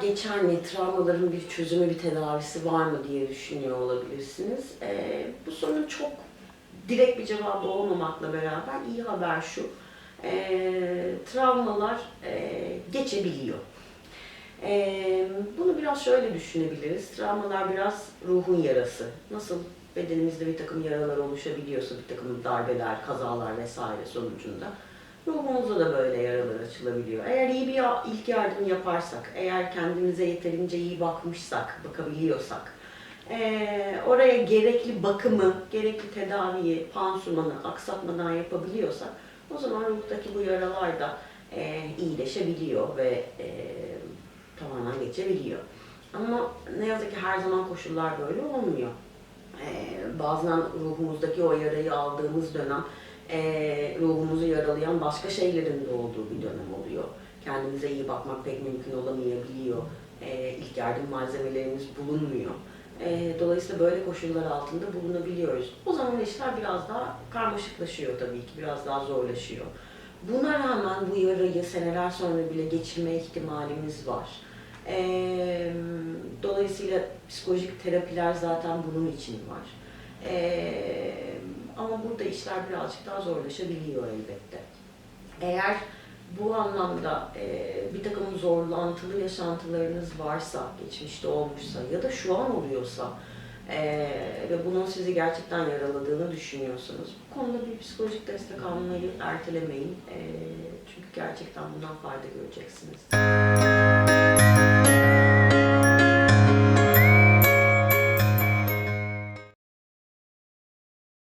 geçer mi, travmaların bir çözümü, bir tedavisi var mı diye düşünüyor olabilirsiniz. Ee, bu sorunun çok direkt bir cevabı olmamakla beraber iyi haber şu. Ee, travmalar e, geçebiliyor. Ee, bunu biraz şöyle düşünebiliriz. Travmalar biraz ruhun yarası. Nasıl bedenimizde bir takım yaralar oluşabiliyorsa, bir takım darbeler, kazalar vesaire sonucunda ruhumuzda da böyle yaralar açılabiliyor. Eğer iyi bir ilk yardım yaparsak, eğer kendimize yeterince iyi bakmışsak, bakabiliyorsak, eee, oraya gerekli bakımı, gerekli tedaviyi, pansumanı aksatmadan yapabiliyorsak, o zaman ruhtaki bu yaralar da eee, iyileşebiliyor ve eee, tamamen geçebiliyor. Ama ne yazık ki her zaman koşullar böyle olmuyor. Ee, bazen ruhumuzdaki o yarayı aldığımız dönem e, ruhumuzu yaralayan başka şeylerin de olduğu bir dönem oluyor. Kendimize iyi bakmak pek mümkün olamayabiliyor. Ee, ilk yardım malzemelerimiz bulunmuyor. Ee, dolayısıyla böyle koşullar altında bulunabiliyoruz. O zaman işler biraz daha karmaşıklaşıyor tabii ki, biraz daha zorlaşıyor. Buna rağmen bu yarayı seneler sonra bile geçirme ihtimalimiz var. Ee, dolayısıyla psikolojik terapiler zaten bunun için var. Ama burada işler birazcık daha zorlaşabiliyor elbette. Eğer bu anlamda e, bir takım zorlantılı yaşantılarınız varsa, geçmişte olmuşsa ya da şu an oluyorsa e, ve bunun sizi gerçekten yaraladığını düşünüyorsanız bu konuda bir psikolojik destek almayı ertelemeyin. E, çünkü gerçekten bundan fayda göreceksiniz.